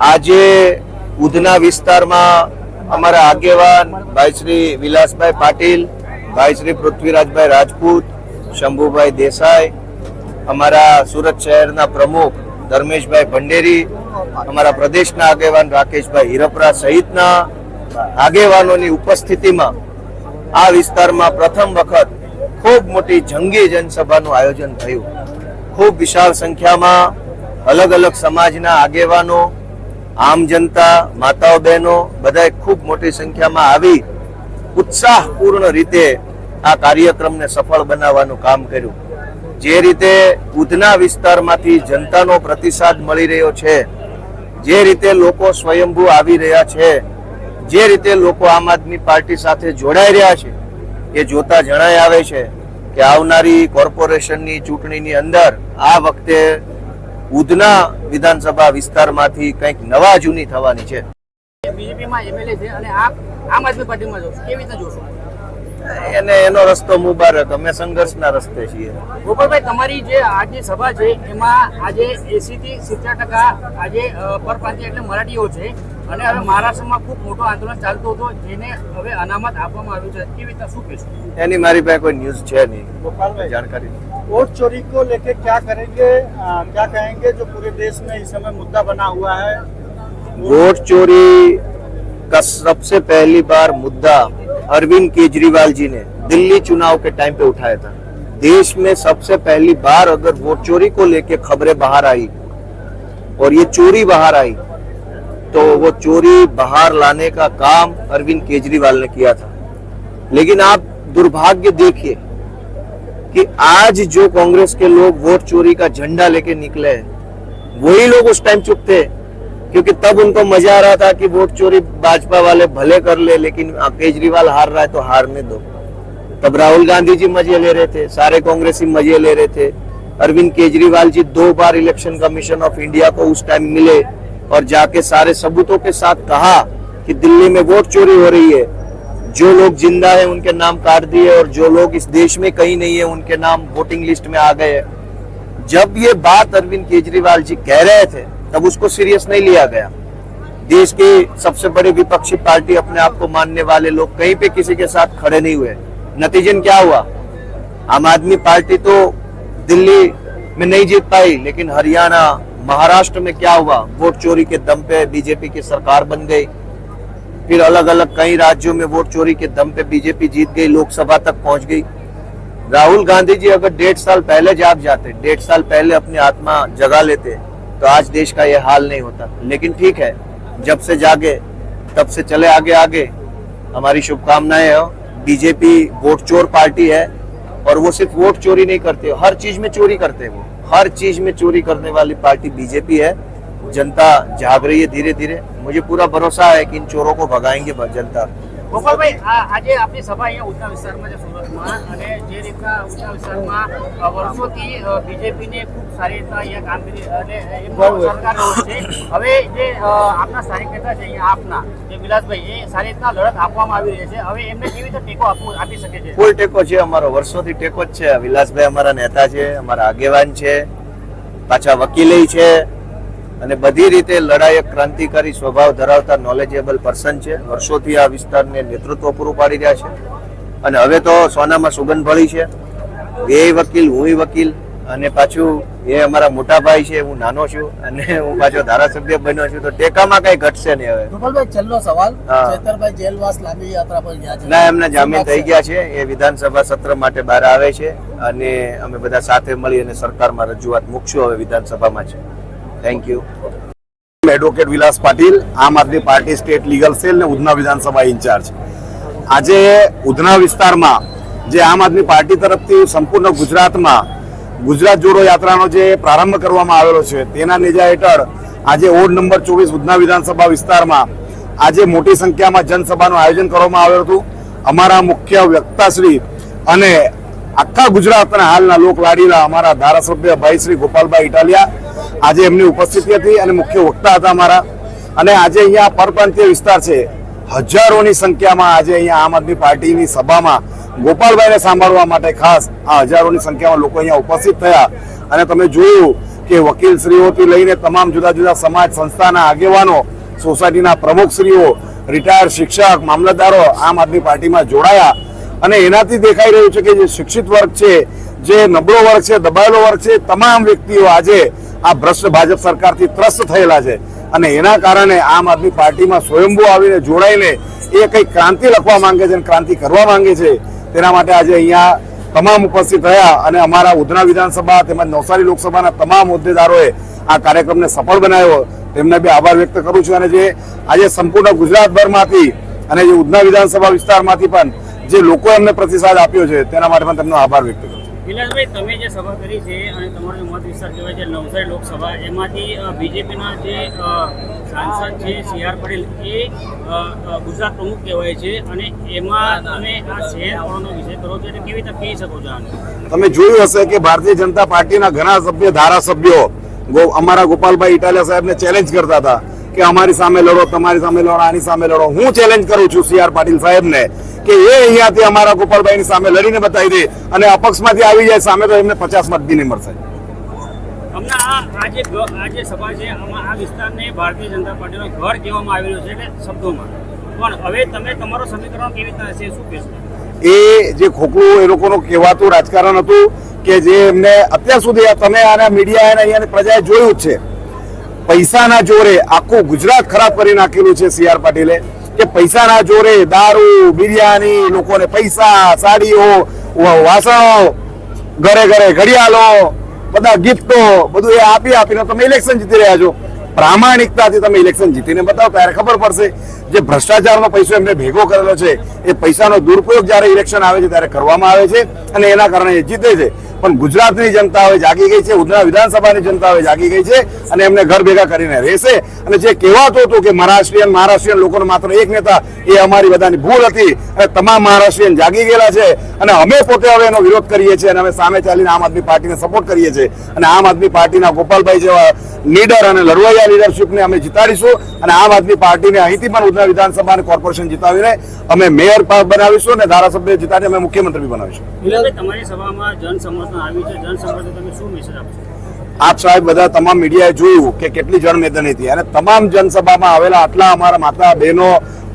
આજે ઉધના વિસ્તારમાં અમારા આગેવાન ભાઈ શ્રી વિલાસભાઈ પાટીલ, ભાઈ શ્રી પૃથ્વીરાજભાઈ રાજપૂત, શંભુભાઈ દેસાઈ, અમારા સુરત શહેરના પ્રમુખ ધર્મેશભાઈ ભંડેરી, અમારા પ્રદેશના આગેવાન રાકેશભાઈ હિરપરા સહિતના આગેવાનોની ઉપસ્થિતિમાં આ વિસ્તારમાં પ્રથમ વખત ખૂબ મોટી જંગી જનસભાનું આયોજન થયું. ખૂબ વિશાળ સંખ્યામાં અલગ અલગ સમાજના આગેવાનો આમ જનતા, માતાઓ, બહેનો બધાએ ખૂબ મોટી સંખ્યામાં આવી ઉત્સાહપૂર્ણ રીતે આ કાર્યક્રમને સફળ બનાવવાનું કામ કર્યું. જે રીતે ઉધના વિસ્તારમાંથી જનતાનો પ્રતિસાદ મળી રહ્યો છે, જે રીતે લોકો સ્વયંભૂ આવી રહ્યા છે, જે રીતે લોકો આમ આદમી પાર્ટી સાથે જોડાઈ રહ્યા છે, એ જોતા જણાય આવે છે કે આવનારી કોર્પોરેશનની ચૂંટણીની અંદર આ વખતે ઉધના વિધાનસભા વિસ્તારમાંથી કંઈક નવા જૂની થવાની છે. બીજેપીમાં એમએલએ છે અને આપ આમ આદમી પાર્ટીમાં જોશો કેવી રીતે જોશો? એને એનો રસ્તો મુબારક. અમે સંઘર્ષના રસ્તે છીએ. ગોપાલભાઈ તમારી જે આજની સભા છે એમાં આજે એસી થી સિત્તેર ટકા આજે પરપ્રાંતિય એટલે મરાઠીઓ છે. અને હવે મહારાષ્ટ્રમાં ખૂબ મોટો આંદોલન ચાલતો હતો જેને હવે અનામત આપવામાં આવ્યું છે. કેવી રીતે શું કહેશો? એની મારી પાસે કોઈ ન્યૂઝ છે નહીં. જાણકારી वोट चोरी को लेके क्या करेंगे? आ, क्या कहेंगे जो पूरे देश में इस समय मुद्दा बना हुआ है? वोट चोरी का सबसे पहली बार मुद्दा अरविंद केजरीवाल जी ने दिल्ली चुनाव के टाइम पे उठाया था। देश में सबसे पहली बार अगर वोट चोरी को लेके खबरें बाहर आई और ये चोरी बाहर आई तो वो चोरी बाहर लाने का काम अरविंद केजरीवाल ने किया था। लेकिन आप दुर्भाग्य देखिए कि आज जो कांग्रेस के लोग वोट चोरी का झंडा लेके निकले वही लोग उस टाइम चुप थे, क्योंकि तब उनको मज़ा आ रहा था कि वोट चोरी भाजपा वाले भले कर ले, लेकिन केजरीवाल हार रहा है तो हारने दो। तब राहुल गांधी जी मज़े ले रहे थे, सारे कांग्रेसी मज़े ले रहे थे। अरविंद केजरीवाल जी दो बार इलेक्शन कमीशन ऑफ़ इंडिया को उस टाइम मिले और जाके सारे सबूतों के साथ कहा कि दिल्ली में वोट चोरी हो रही है। जो लोग ज़िंदा है, उनके नाम काट दिए और जो लोग इस देश में कहीं नहीं है, उनके नाम वोटिंग लिस्ट में आ गए जब ये बात अरविंद केजरीवाल जी कह रहे थे, तब उसको सीरियस नहीं लिया गया। देश की सबसे बड़ी विपक्षी पार्टी अपने आप को मानने वाले लोग कहीं पे किसी के साथ खड़े नहीं हुए। नतीजन क्या हुआ? आम आदमी पार्टी तो दिल्ली में नहीं जीत पाई, लेकिन हरियाणा, महाराष्ट्र में क्या हुआ? वोट चोरी के दम पे बीजेपी की सरकार बन गई। फिर अलग अलग कई राज्यों में वोट चोरी के दम पे बीजेपी जीत गई, लोकसभा तक पहुँच गई। राहुल गांधी जी अगर डेढ़ साल पहले जाग जाते, डेढ़ साल पहले अपनी आत्मा जगा लेते तो आज देश का ये हाल नहीं होता। लेकिन ठीक है, जब से जागे, तब से चले आगे आगे, हमारी शुभकामनाएँ हो। बीजेपी वोट चोर पार्टी है, और वो सिर्फ़ वोट चोरी नहीं करते, हर चीज़ में चोरी करते हैं वो। हर चीज़ में चोरी करने वाली पार्टी बीजेपी है। जनता जाग रही है धीरे धीरे मुझे पूरा भरोसा है कि इन चोरों को भगाएंगे जनता ગોપાલભાઈ આ આજે આપની સભા અહીંયા ઉધના વિસ્તારમાં છે સુરતમાં અને જે રીતના ઉધના વિસ્તારમાં અ, વર્ષોથી બીજેપીને ખૂબ સારી રીતના અહીંયા કામગીરી અને એમનો સરકાર રહ્યો છે હવે જે અ, આપના સ્થાનિક નેતા છે અહીંયા આપના જે વિલાસભાઈ એ સારી રીતના લડત આપવામાં આવી રહી છે હવે એમને કેવી રીતે ટેકો આપવો આપી શકે છે ફૂલ ટેકો છે અમારો વર્ષોથી ટેકો જ છે વિલાસભાઈ અમારા નેતા છે અમારા આગેવાન છે પાછા વકીલે છે અને બધી રીતે લડાયક ક્રાંતિકારી સ્વભાવ ધરાવતા નોલેજેબલ પર્સન છે. વર્ષોથી આ વિસ્તારને નેતૃત્વ પૂરું પાડી રહ્યા છે. અને હવે તો સોનામાં સુગંધ ભળી છે. એ વકીલ હું વકીલ અને પાછું એ અમારા મોટા ભાઈ છે હું નાનો છું અને હું પાછો ધારાસભ્ય બન્યો છું. તો ટેકામાં કઈ ઘટશે નહીં હવે. ગોપાલભાઈ છેલ્લો સવાલ. ચેતરભાઈ જેલવાસ લાંબી યાત્રા પર ગયા છે. ના એમના જામીન થઈ ગયા છે. એ વિધાનસભા સત્ર માટે બહાર આવે છે અને અમે બધા સાથે મળી અને સરકારમાં રજૂઆત મૂકશું હવે વિધાનસભામાં છે thank you advocate Vilas Patil Aam Aadmi party state legal cell ને ઉધના વિધાનસભા ઇન્ચાર્જ આજે ઉધના વિસ્તારમાં જે આમ આદમી પાર્ટી તરફથી સંપૂર્ણ ગુજરાતમાં ગુજરાત જોડો યાત્રાનો જે પ્રારંભ કરવામાં આવેલો છે તેના નેજા હેઠળ આજે વોર્ડ નંબર ચોવીસ ઉધના વિધાનસભા વિસ્તારમાં આજે મોટી સંખ્યામાં જનસભાનું આયોજન કરવામાં આવ્યું હતું અમારા મુખ્ય વ્યક્તાશ્રી અને આખા ગુજરાતના હાલના લોકલાડીલા અમારા ધારાસભ્ય ભાઈ શ્રી ગોપાલભાઈ ઇટાલિયા આજે એમની ઉપસ્થિતિ હતી અને મુખ્ય વક્તા હતા અમારા. અને આજે અહીંયા પરપ્રાંતીય વિસ્તાર છે. હજારોની સંખ્યામાં આજે અહીંયા આમ આદમી પાર્ટીની સભામાં ગોપાલભાઈને સાંભળવા માટે ખાસ આ હજારોની સંખ્યામાં લોકો અહીંયા ઉપસ્થિત થયા. અને તમે જોયું કે વકીલશ્રીઓથી લઈને તમામ જુદા જુદા સમાજ સંસ્થાના આગેવાનો, સોસાયટીના પ્રમુખશ્રીઓ રિટાયર્ડ શિક્ષક, મામલતદારો આમ આદમી પાર્ટીમાં જોડાયા. અને એનાથી દેખાઈ રહ્યું છે કે જે શિક્ષિત વર્ગ છે, જે નબળો વર્ગ છે, દબાયેલો વર્ગ છે, તમામ વ્યક્તિઓ આજે આ ભ્રષ્ટ ભાજપ સરકારથી ત્રસ્ત થયેલા છે. અને એના કારણે આમ આદમી પાર્ટીમાં સ્વયંભૂ આવીને જોડાઈને એ કંઈક ક્રાંતિ લખવા માંગે છે અને ક્રાંતિ કરવા માંગે છે, તેના માટે આજે અહીંયા તમામ ઉપસ્થિત રહ્યા અને અમારા ઉધના વિધાનસભા તેમજ નવસારી લોકસભાના તમામ હોદ્દેદારોએ આ કાર્યક્રમને સફળ બનાવ્યો. તેમને બી આભાર વ્યક્ત કરું છું અને જે આજે સંપૂર્ણ ગુજરાતભરમાંથી અને જે ઉધના વિધાનસભા વિસ્તારમાંથી પણ જે લોકો એમને પ્રતિસાદ આપ્યો છે, તેના માટે પણ તેમનો આભાર વ્યક્ત કરું વિલાસભાઈ તમે જે સભા કરી છે અને તમારો જે મત વિસ્તાર કહેવાય છે નવસારી લોકસભા એમાંથી બીજેપીના જે સાંસદ છે સી આર પટેલ એ ગુજરાત પ્રમુખ કહેવાય છે અને એમાં તમે આ શહેર આવવાનો વિષય કરો છો એટલે કેવી રીતે કહી શકો છો તમે જોયું હશે કે ભારતીય જનતા પાર્ટીના ઘણા સભ્ય ધારાસભ્યો અમારા ગોપાલભાઈ ઇટાલિયા સાહેબને ચેલેન્જ કરતા હતા કે અમારી સામે લડો તમારી સામે લડો આની સામે લડો. હું ચેલેન્જ કરું છું સી આર પાટીલ સાહેબને કે એ અહીંયાથી અમારા ગોપાલભાઈની સામે લડીને બતાવી દે અને અપક્ષમાંથી આવી જાય સામે તો એમને પચાસ મત બી નહીં મળશે. અમને આ આ જે ગ- સભા છે આમાં આ વિસ્તારને ભારતીય જનતા પાર્ટીનો ઘર કહેવામાં આવેલો છે એટલે શબ્દોમાં. પણ હવે તમે તમારો સમીકરણ કેવી રીતના હશે શું કહેશો? એ જે ખોખલું એ લોકોનું કહેવાતું રાજકારણ હતું કે જે એમને અત્યાર સુધી તમે આના મીડિયા અને અહીંયાની પ્રજાએ જોયું જ છે. પૈસાના જોરે આખું ગુજરાત ખરાબ કરી નાખેલું છે સી આર પાટીલે. કે પૈસાના જોરે દારૂ, બિરયાની, લોકોને પૈસા, સાડીઓ વાસણો, ઘરે ઘરે ઘડિયાળો, બધા ગિફ્ટો, બધું એ આપી આપીને તમે ઇલેક્શન જીતી રહ્યા છો. પ્રામાણિકતાથી તમે ઇલેક્શન જીતીને બતાવો, ત્યારે ખબર પડશે જે ભ્રષ્ટાચારનો પૈસો એમને ભેગો કરેલો છે, એ પૈસાનો દુરુપયોગ જ્યારે ઇલેક્શન આવે છે ત્યારે કરવામાં આવે છે અને એના કારણે એ જીતે છે. પણ ગુજરાતની જનતા હવે જાગી ગઈ છે, ઉધના વિધાનસભાની જનતા હવે જાગી ગઈ છે અને એમને ઘર ભેગા કરીને રહેશે. અને જે કહેવાતું હતું કે મહારાષ્ટ્રીયન મહારાષ્ટ્રીયન લોકોનો માત્ર એક નેતા, એ અમારી બધાની ભૂલ હતી. અને તમામ મહારાષ્ટ્રીયન જાગી ગયેલા છે અને અમે પોતે હવે એનો વિરોધ કરીએ છીએ અને અમે સામે ચાલીને આમ આદમી પાર્ટીને સપોર્ટ કરીએ છીએ. અને આમ આદમી પાર્ટીના ગોપાલભાઈ જેવા લીડર અને લડવૈયા લીડરશીપને અમે જીતાડીશું અને આમ આદમી પાર્ટીને અહીંથી પણ ઉધના વિધાનસભા અને કોર્પોરેશન જીતાવીને અમે મેયર બનાવીશું અને ધારાસભ્ય જીતાડીને અમે મુખ્યમંત્રી બી બનાવીશું તમારી સભામાં જનસમર્થન આવ્યું છે. જનસમર્થન તમે શું મેસેજ આપશો આપ સાહેબ બધા તમામ મીડિયાએ જોયું કે કેટલી જનમેદની હતી અને તમામ જનસભામાં આવેલા આટલા અમારા માતા બહેનો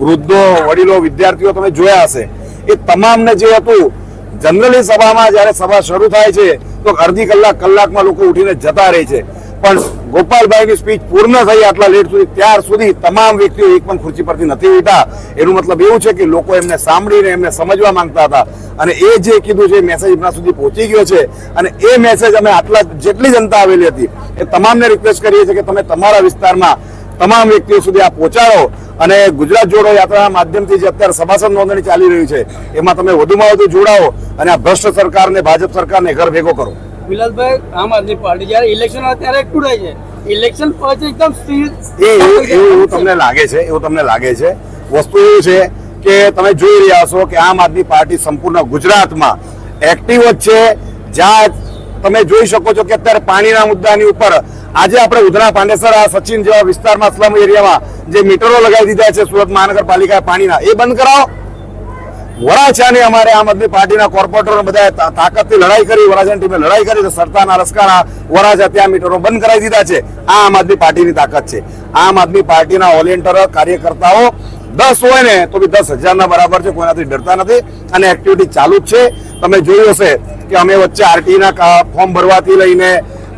વૃદ્ધો વડીલો વિદ્યાર્થીઓ તમે જોયા હશે. એ તમામને જે હતું જનરલી સભામાં જ્યારે સભા શરૂ થાય છે તો અડધી કલાક કલાકમાં લોકો ઉઠીને જતા રહે છે. પણ ગોપાલભાઈની સ્પીચ પૂર્ણ થઈ આટલા લેટ સુધી, ત્યાર સુધી તમામ વ્યક્તિઓ એક પણ ખુરશી પરથી નથી ઉઠા એનું મતલબ એવું છે કે લોકો એમને સાંભળીને એમને સમજવા માંગતા હતા. અને એ જે કીધું છે મેસેજ એમના સુધી પહોંચી ગયો છે. અને એ મેસેજ અમે આટલા જેટલી જનતા આવેલી હતી, એ તમામને રિક્વેસ્ટ કરીએ છીએ કે તમે તમારા વિસ્તારમાં તમામ વ્યક્તિઓ સુધી આ પહોંચાડો. અને ગુજરાત જોડો યાત્રાના માધ્યમથી જે અત્યારે સભાસદ નોંધણી ચાલી રહી છે, એમાં તમે વધુમાં વધુ જોડાઓ અને આ ભ્રષ્ટ સરકારને, ભાજપ સરકારને ઘર ભેગો કરો. વિલાસભાઈ, આમ આદમી પાર્ટી જ્યારે ઇલેક્શન આવે ત્યારે થાય છે ઇલેક્શન પછી એકદમ એવું તમને લાગે છે, એવું તમને લાગે છે. વસ્તુ એવું છે કે તમે જોઈ રહ્યા છો કે આમ આદમી પાર્ટી સંપૂર્ણ ગુજરાતમાં એક્ટિવ જ છે. જ્યાં તમે જોઈ શકો છો કે અત્યારે પાણીના મુદ્દાની ઉપર આજે આપણે ઉધના પાંડેસર આ સચિન જેવા વિસ્તારમાં, સ્લમ એરિયામાં જે મીટરો લગાવી દીધા છે, સુરત મહાનગરપાલિકાએ પાણીના, એ બંધ કરાવો. વરાછાની અમારે આમ આદમી પાર્ટીના કોર્પોરેટરો બધા તાકાતથી લડાઈ કરી, વરાછાની ટીમે લડાઈ કરી, તો સરતાના રસકાના વરાછા ત્યાં મીટરો બંધ કરાવી દીધા છે. આ આમ આદમી પાર્ટીની તાકાત છે. આમ આદમી પાર્ટીના ઓલિયન્ટર કાર્યકર્તાઓ દસ હોય ને, તો બી દસ હજારના બરાબર છે, કોઈનાથી ડરતા નથી. અને એક્ટિવિટી ચાલુ જ છે. તમે જોયું હશે કે અમે વચ્ચે આરટીના ફોર્મ ભરવાથી લઈને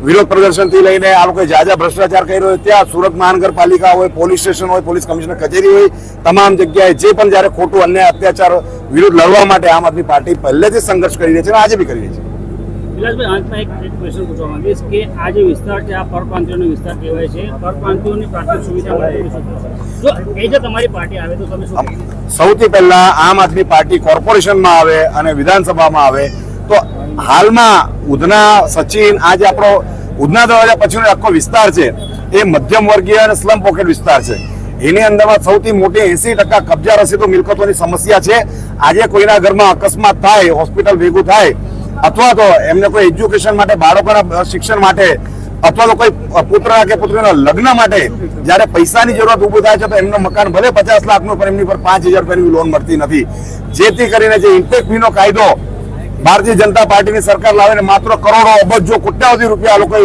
વિરોધ પ્રદર્શનથી લઈને આ લોકોએ જાજા ભ્રષ્ટાચાર કર્યો ત્યાં સુરત મહાનગરપાલિકા હોય પોલીસ સ્ટેશન હોય પોલીસ કમિશનર કચેરી હોય તમામ જગ્યાએ જે પણ જ્યારે ખોટું અન્યાય અત્યાચાર વિરુદ્ધ લડવા માટે આમ આદમી પાર્ટી પહેલેથી સંઘર્ષ કરી રહી છે અને આજે બી કરી રહી છે. વિલાસભાઈ અંતમાં એક એક ક્વેશ્ચન પૂછવા માંગીશ કે આ જે વિસ્તાર છે આ પરપ્રાંતિયોનો વિસ્તાર કહેવાય છે. પ્રાથમિક સુવિધા? જો એ જો તમારી પાર્ટી આવે તો તમે શું સૌથી પહેલા આમ આદમી પાર્ટી કોર્પોરેશનમાં આવે અને વિધાનસભામાં આવે તો હાલમાં ઉધના સચિન આજે આપણો ઉધના દરવાજા પછીનો આખો વિસ્તાર છે. એ મધ્યમ વર્ગીય અને સ્લમ પોકેટ વિસ્તાર છે. એની અંદરમાં સૌથી મોટી એસી ટકા કબજા રસીદો મિલકતોની સમસ્યા છે. આજે કોઈના ઘરમાં અકસ્માત થાય, હોસ્પિટલ ભેગું થાય, અથવા તો એમને કોઈ એજ્યુકેશન માટે, બાળકોના શિક્ષણ માટે, અથવા તો કોઈ પુત્ર કે પુત્રીના લગ્ન માટે જ્યારે પૈસાની જરૂરત ઊભું થાય છે, તો એમનું મકાન ભલે પચાસ લાખનું પણ એમની પર પાંચ હજાર રૂપિયાની લોન મળતી નથી. જેથી કરીને જે ઇન્ટેક ફીનો કાયદો ભારતીય જનતા પાર્ટીની સરકાર લાવીને માત્ર કરોડો અબજો કોટ્યાવધી રૂપિયા લોકોએ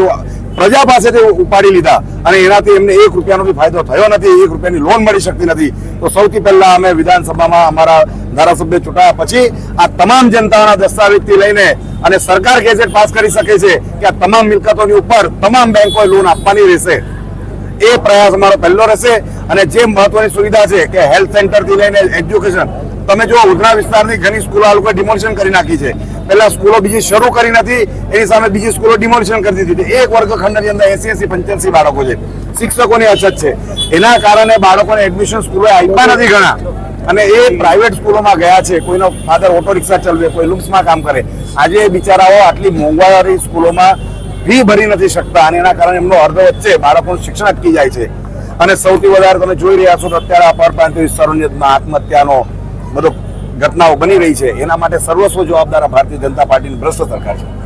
પ્રજા પાસેથી ઉપાડી લીધા. અને એનાથી એમને એક રૂપિયાનો બી ફાયદો થયો નથી, એક રૂપિયાની લોન મળી શકતી નથી. તો સૌથી પહેલા અમે વિધાનસભામાં અમારા ધારાસભ્ય ચૂંટાયા પછી આ તમામ જનતાના દસ્તાવેજથી લઈને અને સરકાર ગેજેટ પાસ કરી શકે છે કે આ તમામ મિલકતોની ઉપર તમામ બેંકોએ લોન આપવાની રહેશે. એ પ્રયાસ અમારો પહેલો રહેશે. અને જે મહત્વની સુવિધા છે કે હેલ્થ સેન્ટરથી લઈને એજ્યુકેશન તમે જો ઉધના વિસ્તારની ઘણી સ્કૂલો આ લોકોએ ડિમોલિશન કરી નાખી છે. પહેલા સ્કૂલો બીજી શરૂ કરી નથી, એની સામે બીજી સ્કૂલો ડિમોલિશન કરી દીધી એક વર્ગખંડની અંદર એસી એસી પંચ્યાસી બાળકો છે. શિક્ષકોની અછત છે. એના કારણે બાળકોને એડમિશન સ્કૂલો આપ્યા નથી ઘણા. અને એ પ્રાઇવેટ સ્કૂલોમાં ગયા છે. કોઈનો ફાધર ઓટો રિક્ષા ચલાવે, કોઈ લુમ્સમાં કામ કરે. આજે એ બિચારાઓ આટલી મોંઘવારી સ્કૂલોમાં ફી ભરી નથી શકતા અને એના કારણે એમનો અર્ધ વચ્ચે બાળકોનું શિક્ષણ અટકી જાય છે. અને સૌથી વધારે તમે જોઈ રહ્યા છો અત્યારે આ પરપ્રાંતીય વિસ્તારોની આત્મહત્યાનો બધો ઘટનાઓ બની રહી છે. એના માટે સર્વસ્વ જવાબદાર ભારતીય જનતા પાર્ટીની ભ્રષ્ટ સરકાર છે.